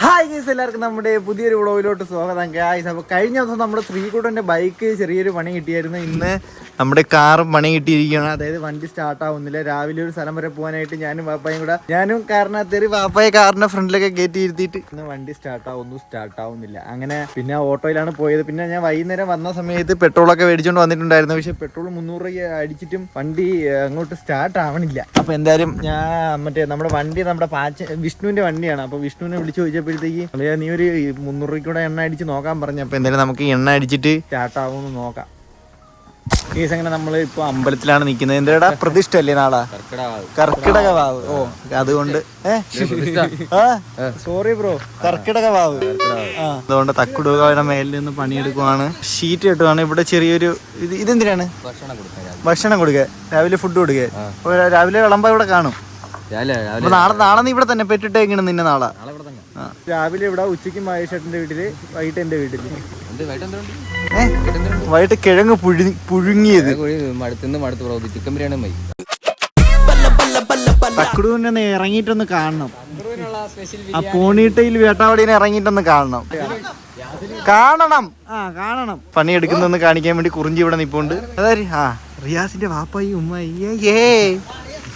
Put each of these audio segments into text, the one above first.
Hi guys എല്ലാവർക്കും നമ്മുടെ പുതിയൊരു വ്ളോഗിലോട്ട് സ്വാഗതം. ഗായ്സ് അപ്പോൾ കഴിഞ്ഞ ദിവസം നമ്മുടെ ശ്രീകുട്ടന്റെ ബൈക്ക് ചെറിയൊരു പണി കിട്ടിയായിരുന്നു. ഇന്ന് നമ്മുടെ കാർ പണി കിട്ടിയിരിക്കുകയാണ്. അതായത് വണ്ടി സ്റ്റാർട്ട് ആവുന്നില്ല. രാവിലെ ഒരു സ്ഥലം വരെ പോകാനായിട്ട് ഞാനും പാപ്പായും കൂടെ ഞാനും കാറിനകത്തേറി വാപ്പായെ കാറിന്റെ ഫ്രണ്ടിലൊക്കെ കയറ്റി ഇരുത്തിയിട്ട് ഇന്ന് വണ്ടി സ്റ്റാർട്ട് ആവുന്നു. സ്റ്റാർട്ട് ആവുന്നില്ല. അങ്ങനെ പിന്നെ ഓട്ടോയിലാണ് പോയത്. പിന്നെ ഞാൻ വൈകുന്നേരം വന്ന സമയത്ത് പെട്രോളൊക്കെ മേടിച്ചുകൊണ്ട് വന്നിട്ടുണ്ടായിരുന്നു. പക്ഷേ പെട്രോൾ മുന്നൂറ് രൂപ അടിച്ചിട്ടും വണ്ടി അങ്ങോട്ട് സ്റ്റാർട്ട് ആവണില്ല. അപ്പോൾ എന്തായാലും ഞാൻ മറ്റേ നമ്മുടെ വണ്ടി നമ്മുടെ പാച്ച വിഷ്ണുവിന്റെ വണ്ടിയാണ്. അപ്പോൾ വിഷ്ണുവിനെ വിളിച്ചു ചോദിച്ചപ്പോഴത്തേക്ക് അളിയാ നീ ഒരു മുന്നൂറ് രൂപയ്ക്കൂടെ എണ്ണ അടിച്ച് നോക്കാൻ പറഞ്ഞു. അപ്പൊ എന്തായാലും നമുക്ക് എണ്ണ അടിച്ചിട്ട് സ്റ്റാർട്ട് ആവുമെന്ന് നോക്കാം കേസ് അങ്ങനെ നമ്മൾ ഇപ്പൊ അമ്പലത്തിലാണ് നിൽക്കുന്നത്. എന്തേടാ പ്രതിഷ്ഠ അല്ലേ നാളെ? കർക്കിടക വാവ്. ഓ അതുകൊണ്ട്. സോറി ബ്രോ കർക്കിടക വാവ്. അതുകൊണ്ട് തക്കുടുകയുടെ മേലിൽ നിന്ന് പണിയെടുക്കുവാണ്. ഷീറ്റ് കെട്ടുവാണ്. ഇവിടെ ചെറിയൊരു ഇത് ഇതെന്തിനാണ്? ഭക്ഷണം കൊടുക്കുക. രാവിലെ ഫുഡ് കൊടുക്കുക. രാവിലെ വിളമ്പ ഇവിടെ കാണും. നാളെ നാളെ നീ ഇവിടെ തന്നെ പെട്ടിട്ടേക്കണം നിന്നെ നാളെ. രാവിലെ ഇവിടെ ഉച്ചയ്ക്ക് മഹേഷേട്ടന്റെ വീട്ടിൽ വൈകിട്ട് എന്റെ വീട്ടിൽ? വൈകിട്ട് കിഴങ്ങ് പുഴു പുഴുങ്ങിയത്. മടുത്തുനിന്ന് മടുത്ത് പ്രവർത്തി. ചിക്കൻ ബിരിയാണി മതി. തക്കുടുവിനെ ഇറങ്ങിയിട്ടൊന്ന് കാണണം. ആ പോണിട്ടയിൽ വേട്ടാവടിനെ ഇറങ്ങിയിട്ടൊന്ന് കാണണം. കാണണം. ആ കാണണം. പണിയെടുക്കുന്നൊന്ന് കാണിക്കാൻ വേണ്ടി കുറിഞ്ചി ഇവിടെ നിപ്പുണ്ട്. അതായത് ആ റിയാസിന്റെ വാപ്പായി ഉമ്മായി. ഏ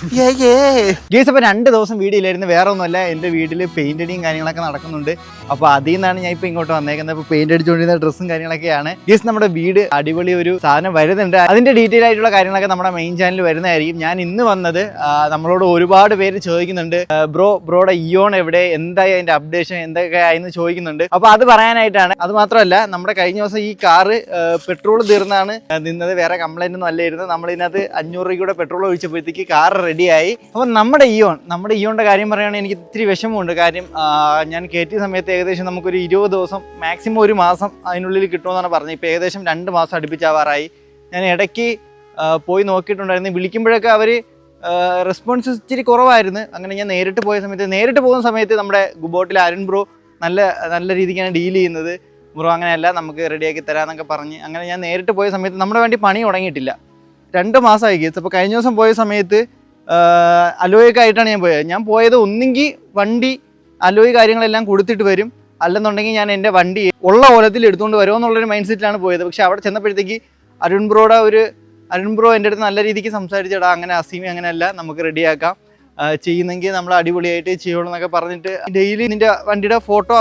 ഗേസ് ഇപ്പൊ രണ്ട് ദിവസം വീഡിയോയിലായിരുന്നു വേറെ ഒന്നുമല്ല എന്റെ വീട്ടിൽ പെയിന്റ് അടിയും കാര്യങ്ങളൊക്കെ നടക്കുന്നുണ്ട്. അപ്പൊ അതിൽ നിന്നാണ് ഞാൻ ഇപ്പൊ ഇങ്ങോട്ട് വന്നേക്കുന്നത്. അപ്പൊ പെയിന്റ് അടിച്ചുകൊണ്ടിരുന്ന ഡ്രസ്സും കാര്യങ്ങളൊക്കെയാണ്. ഗേസ് നമ്മുടെ വീട് അടിപൊളി ഒരു സാധനം വരുന്നുണ്ട്. അതിന്റെ ഡീറ്റെയിൽ ആയിട്ടുള്ള കാര്യങ്ങളൊക്കെ നമ്മുടെ മെയിൻ ചാനലിൽ വരുന്നതായിരിക്കും. ഞാൻ ഇന്ന് വന്നത് നമ്മളോട് ഒരുപാട് പേര് ചോദിക്കുന്നുണ്ട്. ബ്രോ ബ്രോയുടെ ഇയോൺ എവിടെ? എന്തായി അതിന്റെ അപ്ഡേഷൻ എന്തൊക്കെ ചോദിക്കുന്നുണ്ട്. അപ്പൊ അത് പറയാനായിട്ടാണ്. അത് മാത്രമല്ല നമ്മുടെ കഴിഞ്ഞ ദിവസം ഈ കാറ് പെട്രോൾ തീർന്നാണ് നിന്നത്. വേറെ കംപ്ലൈന്റ് ഒന്നും അല്ലായിരുന്നു നമ്മൾ ഇതിനകത്ത് അഞ്ഞൂറ് രൂപയുടെ പെട്രോൾ ഒഴിച്ചപ്പോഴത്തേക്ക് കാർ റെഡിയായി അപ്പോൾ നമ്മുടെ ഇയോൺ നമ്മുടെ ഇയോണിന്റെ കാര്യം പറയുകയാണെങ്കിൽ എനിക്ക് ഇത്തിരി വിഷമമുണ്ട്. കാര്യം ഞാൻ കയറ്റിയ സമയത്ത് ഏകദേശം നമുക്കൊരു ഇരുപത് ദിവസം മാക്സിമം ഒരു മാസം അതിനുള്ളിൽ കിട്ടുമെന്നാണ് പറഞ്ഞത്. ഇപ്പോൾ ഏകദേശം രണ്ട് മാസം അടുപ്പിച്ചാവാറായി. ഞാൻ ഇടയ്ക്ക് പോയി നോക്കിയിട്ടുണ്ടായിരുന്നു. വിളിക്കുമ്പോഴൊക്കെ അവർ റെസ്പോൺസ് ഇച്ചിരി കുറവായിരുന്നു. അങ്ങനെ ഞാൻ നേരിട്ട് പോയ സമയത്ത് നേരിട്ട് പോകുന്ന സമയത്ത് നമ്മുടെ ഗുബോട്ടിൽ അരുൺ ബ്രോ നല്ല നല്ല രീതിക്കാണ് ഡീൽ ചെയ്യുന്നത്. ബ്രോ അങ്ങനെയല്ല നമുക്ക് റെഡിയാക്കി തരാമെന്നൊക്കെ പറഞ്ഞ്. അങ്ങനെ ഞാൻ നേരിട്ട് പോയ സമയത്ത് നമ്മുടെ വേണ്ടി പണി തുടങ്ങിയിട്ടില്ല. രണ്ട് മാസമായി കേസ് അപ്പോൾ കഴിഞ്ഞ ദിവസം പോയ സമയത്ത് അലോയൊക്കെ ആയിട്ടാണ് ഞാൻ പോയത്. ഞാൻ പോയത് ഒന്നെങ്കിൽ വണ്ടി അലോയ് കാര്യങ്ങളെല്ലാം കൊടുത്തിട്ട് വരും. അല്ലെന്നുണ്ടെങ്കിൽ ഞാൻ എന്റെ വണ്ടി ഉള്ള ഓലത്തിൽ എടുത്തുകൊണ്ട് വരുമോ എന്നുള്ളൊരു മൈൻഡ് സെറ്റിലാണ് പോയത്. പക്ഷേ അവിടെ ചെന്നപ്പോഴത്തേക്ക് അരുൺ ബ്രോയുടെ ഒരു അരുൺ ബ്രോ എന്റെ അടുത്ത് നല്ല രീതിക്ക് സംസാരിച്ചടാ അങ്ങനെ അസീമി അങ്ങനെയല്ല നമുക്ക് റെഡിയാക്കാം. ചെയ്യുന്നെങ്കിൽ നമ്മൾ അടിപൊളിയായിട്ട് ചെയ്യുള്ളൂ എന്നൊക്കെ പറഞ്ഞിട്ട് ഡെയിലി നിന്റെ വണ്ടിയുടെ ഫോട്ടോ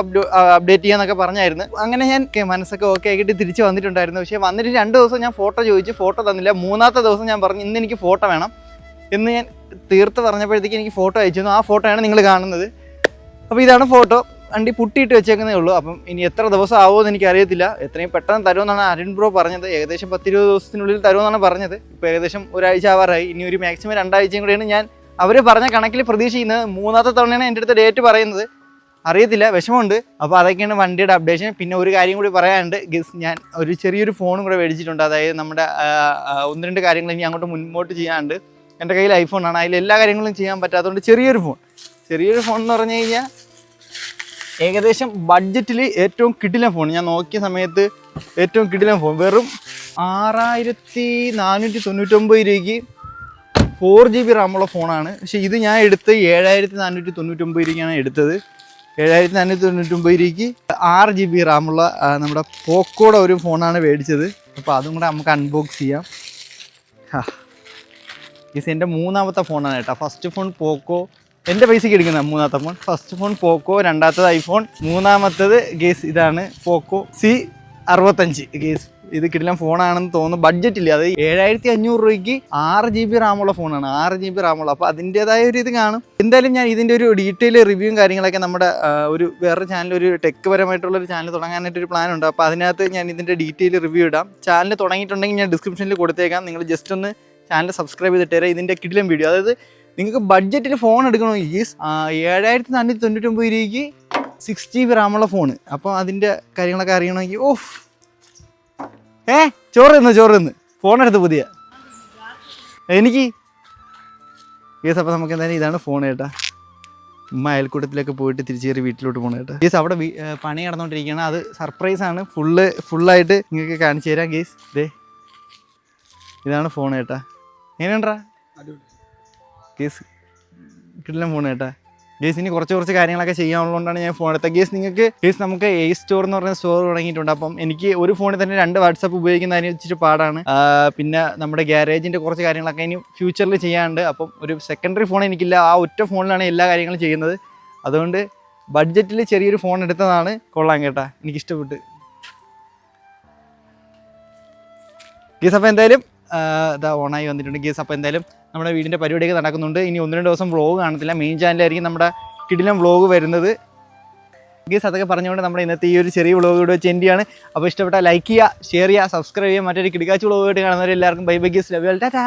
അപ്ഡേറ്റ് ചെയ്യാന്നൊക്കെ പറഞ്ഞായിരുന്നു. അങ്ങനെ ഞാൻ മനസ്സൊക്കെ ഓക്കെ ആക്കിയിട്ട് തിരിച്ച് വന്നിട്ടുണ്ടായിരുന്നു. പക്ഷേ വന്നിട്ട് രണ്ട് ദിവസം ഞാൻ ഫോട്ടോ ചോദിച്ച് ഫോട്ടോ തന്നില്ല. മൂന്നാമത്തെ ദിവസം ഞാൻ പറഞ്ഞു ഇന്ന് എനിക്ക് ഫോട്ടോ വേണം. എന്ന് ഞാൻ തീർത്ത് പറഞ്ഞപ്പോഴത്തേക്ക് എനിക്ക് ഫോട്ടോ അയച്ചു ആ ഫോട്ടോയാണ് നിങ്ങൾ കാണുന്നത്. അപ്പോൾ ഇതാണ് ഫോട്ടോ. വണ്ടി പുട്ടിയിട്ട് വെച്ചേക്കുന്നേ ഉള്ളൂ. അപ്പം ഇനി എത്ര ദിവസം ആവുമെന്ന് എനിക്ക് എനിക്കറിയത്തില്ല. എത്രയും പെട്ടെന്ന് തരുമെന്നാണ് അരുൺ ബ്രോ പറഞ്ഞത്. ഏകദേശം പത്തിരുപത് ദിവസത്തിനുള്ളിൽ തരുമെന്നാണ് പറഞ്ഞത്. ഇപ്പോൾ ഏകദേശം ഒരാഴ്ച ആവാറായി. ഇനി ഒരു മാക്സിമം രണ്ടാഴ്ചയും കൂടെയാണ് ഞാൻ അവർ പറഞ്ഞ കണക്കിൽ പ്രതീക്ഷിക്കുന്നത്. മൂന്നാമത്തെ തവണയാണ് എന്റെ അടുത്ത് ഡേറ്റ് പറയുന്നത്. അറിയത്തില്ല. വിഷമമുണ്ട്. അപ്പോൾ അതൊക്കെയാണ് വണ്ടിയുടെ അപ്ഡേഷൻ. പിന്നെ ഒരു കാര്യം കൂടി പറയാനുണ്ട്. ഗസ് ഞാൻ ഒരു ചെറിയൊരു ഫോണും കൂടെ മേടിച്ചിട്ടുണ്ട്. അതായത് നമ്മുടെ ഒന്ന് രണ്ട് കാര്യങ്ങൾ ഇനി അങ്ങോട്ട് മുൻപോട്ട് ചെയ്യാനുണ്ട്. എന്റെ കയ്യിൽ ഐഫോണാണ് അതിൽ എല്ലാ കാര്യങ്ങളും ചെയ്യാൻ പറ്റാത്തതുകൊണ്ട് ചെറിയൊരു ഫോൺ ചെറിയൊരു ഫോൺ എന്ന് പറഞ്ഞു കഴിഞ്ഞാൽ ഏകദേശം ബഡ്ജറ്റിൽ ഏറ്റവും കിടിലൻ ഫോൺ ഞാൻ നോക്കിയ സമയത്ത് ഏറ്റവും കിടിലൻ ഫോൺ വെറും ആറായിരത്തി നാനൂറ്റി തൊണ്ണൂറ്റൊമ്പത് രൂപയ്ക്ക് ഫോർ ജി ബി റാമുള്ള ഫോണാണ് പക്ഷേ ഇത് ഞാൻ എടുത്ത് ഏഴായിരത്തി നാനൂറ്റി തൊണ്ണൂറ്റൊമ്പത് രൂപയ്ക്കാണ് എടുത്തത്. ഏഴായിരത്തി നാനൂറ്റി തൊണ്ണൂറ്റൊമ്പത് രൂപയ്ക്ക് ആറ് ജി ബി റാമുള്ള നമ്മുടെ പോക്കോടെ ഒരു ഫോണാണ് മേടിച്ചത്. അപ്പോൾ അതും കൂടെ നമുക്ക് അൺബോക്സ് ചെയ്യാം. ഇത് എന്റെ മൂന്നാമത്തെ ഫോണാണ് കേട്ടോ. First phone Poco. എന്റെ പൈസയ്ക്ക് എടുക്കുന്ന മൂന്നാമത്തെ ഫോൺ ഫസ്റ്റ് ഫോൺ പോക്കോ രണ്ടാമത്തത് ഐഫോൺ മൂന്നാമത്തത് ഗേസ് ഇതാണ് പോക്കോ. സി അറുപത്തഞ്ച്. ഗേസ് ഇത് കിടിലം ഫോണാണെന്ന് തോന്നുന്നു. ബഡ്ജറ്റ് ഇല്ല? അത് ഏഴായിരത്തി അഞ്ഞൂറ് രൂപയ്ക്ക് ആറ് ജി ബി റാമുള്ള ഫോണാണ് ആറ് ജി ബി റാമുള്ള അപ്പോൾ അതിന്റെതായ ഒരു ഇത് കാണും. എന്തായാലും ഞാൻ ഇതിന്റെ ഒരു ഡീറ്റെയിൽ റിവ്യൂവും കാര്യങ്ങളൊക്കെ നമ്മുടെ ഒരു വേറെ ചാനൽ ഒരു ടെക് പരമായിട്ടുള്ള ഒരു ചാനൽ തുടങ്ങാനായിട്ട് ഒരു പ്ലാൻ ഉണ്ട്. അപ്പോൾ അതിനകത്ത് ഞാൻ ഇതിന്റെ ഡീറ്റെയിൽ റിവ്യൂ ഇടാം. ചാനൽ തുടങ്ങിയിട്ടുണ്ടെങ്കിൽ ഞാൻ ഡിസ്ക്രിപ്ഷനിൽ കൊടുത്തേക്കാം. നിങ്ങൾ ജസ്റ്റ് ഒന്ന് ചാനൽ സബ്സ്ക്രൈബ് ചെയ്തിട്ട് തരാം ഇതിന്റെ കിടിലം വീഡിയോ അതായത് നിങ്ങൾക്ക് ബഡ്ജറ്റിൽ ഫോൺ എടുക്കണമെങ്കിൽ ഏഴായിരത്തി നാനൂറ്റി തൊണ്ണൂറ്റൊമ്പത് രൂപയ്ക്ക് സിക്സ് ജി ബി റാമുള്ള ഫോണ് അപ്പോൾ അതിന്റെ കാര്യങ്ങളൊക്കെ അറിയണമെങ്കിൽ ഓഫ്. ഏ ചോറ് തിന്ന് ചോറ് തിന്ന്. ഫോൺ എടുത്ത് പുതിയ. എനിക്ക് യെസ് അപ്പോൾ നമുക്ക് എന്തായാലും ഇതാണ് ഫോൺ കേട്ടാ ഉമ്മ അയൽക്കൂട്ടത്തിലൊക്കെ പോയിട്ട് തിരിച്ചു കയറി വീട്ടിലോട്ട് പോകണം കേട്ടോ ഗേസ് അവിടെ പണി നടന്നുകൊണ്ടിരിക്കുകയാണ് അത് സർപ്രൈസ് ആണ്. ഫുള്ള് ഫുള്ളായിട്ട് നിങ്ങൾക്ക് കാണിച്ചു തരാം ഗേസ് ഇതേ ഇതാണ് ഫോൺ കേട്ടാ എങ്ങനെയുണ്ടാ കേസ് കിട്ടില്ല ഫോൺ കേട്ടാ ഗേസ് ഇനി കുറച്ച് കുറച്ച് കാര്യങ്ങളൊക്കെ ചെയ്യാനുള്ളതുകൊണ്ടാണ് ഞാൻ ഫോൺ എടുത്തത്. ഗേസ് നിങ്ങൾക്ക് ഗേസ് നമുക്ക് എ സ്റ്റോർ എന്ന് പറഞ്ഞ സ്റ്റോർ തുടങ്ങിയിട്ടുണ്ട്. അപ്പം എനിക്ക് ഒരു ഫോണിൽ തന്നെ രണ്ട് വാട്സപ്പ് ഉപയോഗിക്കുന്നതിന് വെച്ചിട്ട് പാടാണ്. പിന്നെ നമ്മുടെ ഗ്യാരേജിന്റെ കുറച്ച് കാര്യങ്ങളൊക്കെ ഇനി ഫ്യൂച്ചറിൽ ചെയ്യാനുണ്ട്. അപ്പം ഒരു സെക്കൻഡറി ഫോൺ എനിക്കില്ല. ആ ഒറ്റ ഫോണിലാണ് എല്ലാ കാര്യങ്ങളും ചെയ്യുന്നത്. അതുകൊണ്ട് ബഡ്ജറ്റിൽ ചെറിയൊരു ഫോൺ എടുത്തതാണ്. കൊള്ളാം കേട്ടാ. എനിക്കിഷ്ടപ്പെട്ട്. ഗീസ് അപ്പോൾ എന്തായാലും ഇതാ ഓണായി വന്നിട്ടുണ്ട് ഗീസ്. അപ്പോൾ എന്തായാലും നമ്മുടെ വീടിന്റെ പരിപാടിയൊക്കെ നടക്കുന്നുണ്ട്. ഇനി ഒന്ന് രണ്ട് ദിവസം വ്ളോഗ് കാണത്തില്ല. മെയിൻ ചാനലായിരിക്കും നമ്മുടെ കിടിലം വ്ളോഗ് വരുന്നത്. ഗീസ് അതൊക്കെ പറഞ്ഞുകൊണ്ട് നമ്മുടെ ഇന്നത്തെ ഈ ഒരു ചെറിയ വ്ളോഗ് ഇവിടെ വെച്ച് എന്റെയാണ് അപ്പോൾ ഇഷ്ടപ്പെട്ട ലൈക്ക് ചെയ്യുക ഷെയർ ചെയ്യുക സബ്സ്ക്രൈബ് ചെയ്യുക. മറ്റൊരു കിടക്കാച്ച് വ്ളോഗ് ആയിട്ട് കാണുന്നവരെല്ലാവർക്കും bye bye guys. Love tata